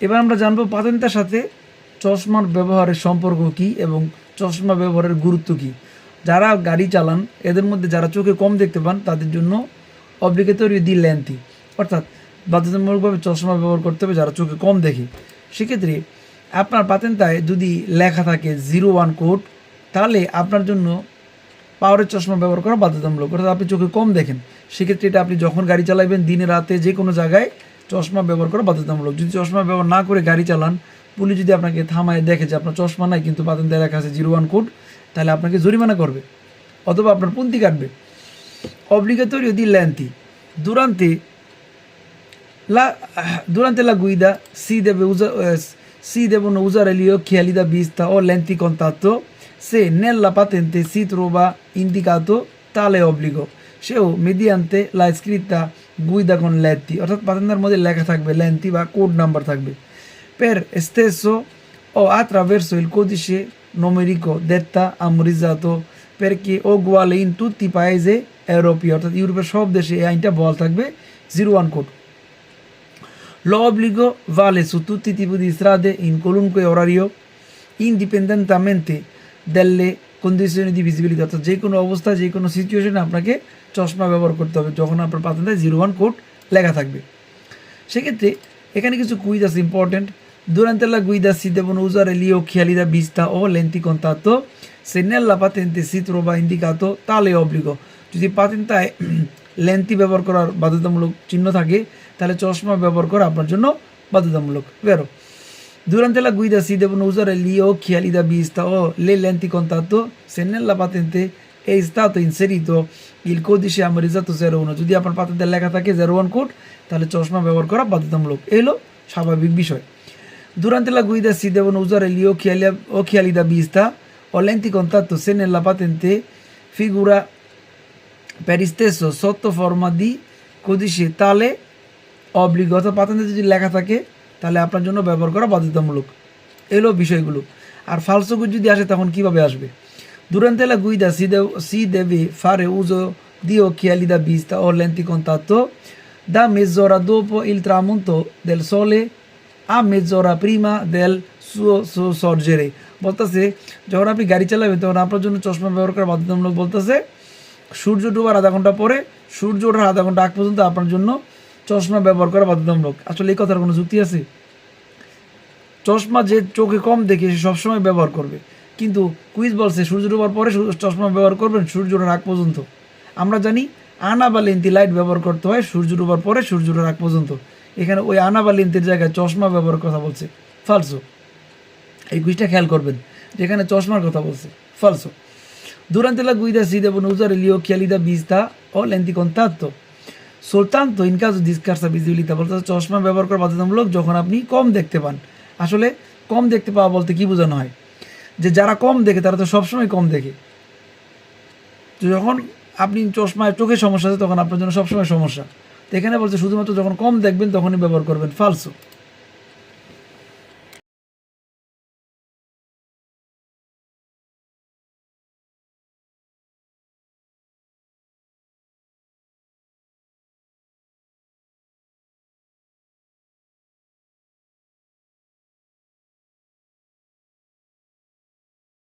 এবার আমরা জানব পাতেন্তার সাথে চশমার ব্যবহারের সম্পর্ক কী এবং চশমা ব্যবহারের গুরুত্ব কী। যারা গাড়ি চালান, এদের মধ্যে যারা চোখে কম দেখতে পান, তাদের জন্য অব্লিগেটরি দি লেন্থি। অর্থাৎ বাধ্যতামূলকভাবে চশমা ব্যবহার করতে হবে যারা চোখে কম দেখে। সেক্ষেত্রে আপনার পাতেন্তায় যদি লেখা থাকে জিরো ওয়ান কোড, তাহলে আপনার জন্য পাওয়ারের চশমা ব্যবহার করা বাধ্যতামূলক। অর্থাৎ আপনি চোখে কম দেখেন। সেক্ষেত্রে এটা আপনি যখন গাড়ি চালাবেন, দিনে, রাতে যে কোনো জায়গায় চশমা ব্যবহার করা বাধ্যতামূলক। যদি চশমা ব্যবহার না করে গাড়ি চালান, পুলিশ যদি আপনাকে থামায় দেখে যে আপনার চশমা নাই, কিন্তু পাতেন দেয় কাছে জিরো ওয়ান কোড, তাহলে আপনাকে জরিমানা করবে অথবা আপনার পুন্তি কাটবে। অব্লিগেটরি দি লেন্থি দুরান্তে লা দুরান্তে লা গুইদা সি দেবে উজা সি দেব উজার এলিও খেয়ালি দা খেয়ালিদা তা ও লেন্থি কন্তাত্ত সে নেল্লা পাতেনতে শীত রোবা ইন্দিকাতো, তালে অব্লিগ সেও মেদিয়ান্তে লা স্ক্রিতা গুই দাগুন লেন্তি অর্থাৎ পাতেন্দার মধ্যে লেখা থাকবে লেন্তি বা কোড নাম্বার থাকবে। পের এস্তেসো ও আত্রাভেরসো ইল কোদিশে নোমেরিকো দেত্তা আমরিজাতো। পের কি ও গোয়াল ইন তুতি পায় যে ইউরোপীয় অর্থাৎ ইউরোপের সব দেশে এই আইনটা বল থাকবে, জিরো ওয়ান কোড। ল অব্লিগো ভালে সুতুতি তিপুদি ইসরাদে ইন কলুন কে অরারিও। ইন্ডিপেন্ডেন্ট আমেন্টে দেল্লে condizioni di visibilità অর্থাৎ যে কোনো অবস্থা, যে কোনো সিচুয়েশনে আপনাকে চশমা ব্যবহার করতে হবে, যখন আপনার পাতায় জিরো ওয়ান কোড লেখা থাকবে। সেক্ষেত্রে এখানে কিছু কুইজ আছে important durante la guida si devono usare gli occhiali da vista o lenti contatto se nella patente si trova indicato tale obbligo যদি পাতেন্তায় লেন্তি ব্যবহার করার বাধ্যতামূলক চিহ্ন থাকে, তাহলে চশমা ব্যবহার করা আপনার জন্য বাধ্যতামূলক। বেরো। Durante la guida si devono usare gli occhiali da vista o le lenti contatto se nella patente è stato inserito il codice amorizzato 01 যদি আপনার পাতেন্তে লেখা থাকে 01 কোড তাহলে চশমা ব্যবহার করা এই হলো স্বাভাবিক বিষয় Durante la guida si devono usare gli occhiali, occhiali da vista o lenti contatto se nella patente figura per stesso sotto forma di codice tale obbligo অর্থাৎ পাতেন্তে যদি লেখা থাকে তাহলে আপনার জন্য ব্যবহার করা বাধ্যতামূলক। এলো বিষয়গুলো। আর ফালসোগুড যদি আসে তখন কীভাবে আসবে? Durante la guida si, de- si deve fare uso di occhiali da vista o lenti contatto da mezz'ora dopo il tramonto del sole a mezz'ora prima del suo, suo sorgere বলতেছে যখন আপনি গাড়ি চালাবেন তখন আপনার জন্য চশমা ব্যবহার করা বাধ্যতামূলক বলতেছে সূর্য ডুবার আধা ঘণ্টা পরে সূর্য ওঠার আধা ঘণ্টা আগ পর্যন্ত আপনার জন্য চশমা ব্যবহার করা বাধ্যতামূলক। আসলে এই কথার কোনো যুক্তি আছে? চশমা যে চোখে কম দেখে সে সবসময় ব্যবহার করবে। কিন্তু কুইজ বলছে সূর্য ডোবার পরে চশমা ব্যবহার করবেন সূর্য ওঠার আগ পর্যন্ত। আমরা জানি আনা বা লেন্তি লাইট ব্যবহার করতে হয় সূর্য ডোবার পরে সূর্য ওঠার আগ পর্যন্ত। এখানে ওই আনা বা লেন্তির জায়গায় চশমা ব্যবহার কথা বলছে। ফালসো। এই কুইজটা খেয়াল করবেন, যেখানে চশমার কথা বলছে। ফালসো। Durante la guida si devono usare gli occhiali da vista o soltanto ইন কাজ scarsa visibilità বলতে চশমা ব্যবহার করা বাধ্যতামূলক যখন আপনি কম দেখতে পান। আসলে কম দেখতে পাওয়া বলতে কি বোঝানো হয়? যে যারা কম দেখে, তারা তো সবসময় কম দেখে। যখন আপনি চশমায় চোখের সমস্যা আছে, তখন আপনার জন্য সবসময় সমস্যা। তো এখানে বলছে, শুধুমাত্র যখন কম দেখবেন, তখনই ব্যবহার করবেন। ফালসো।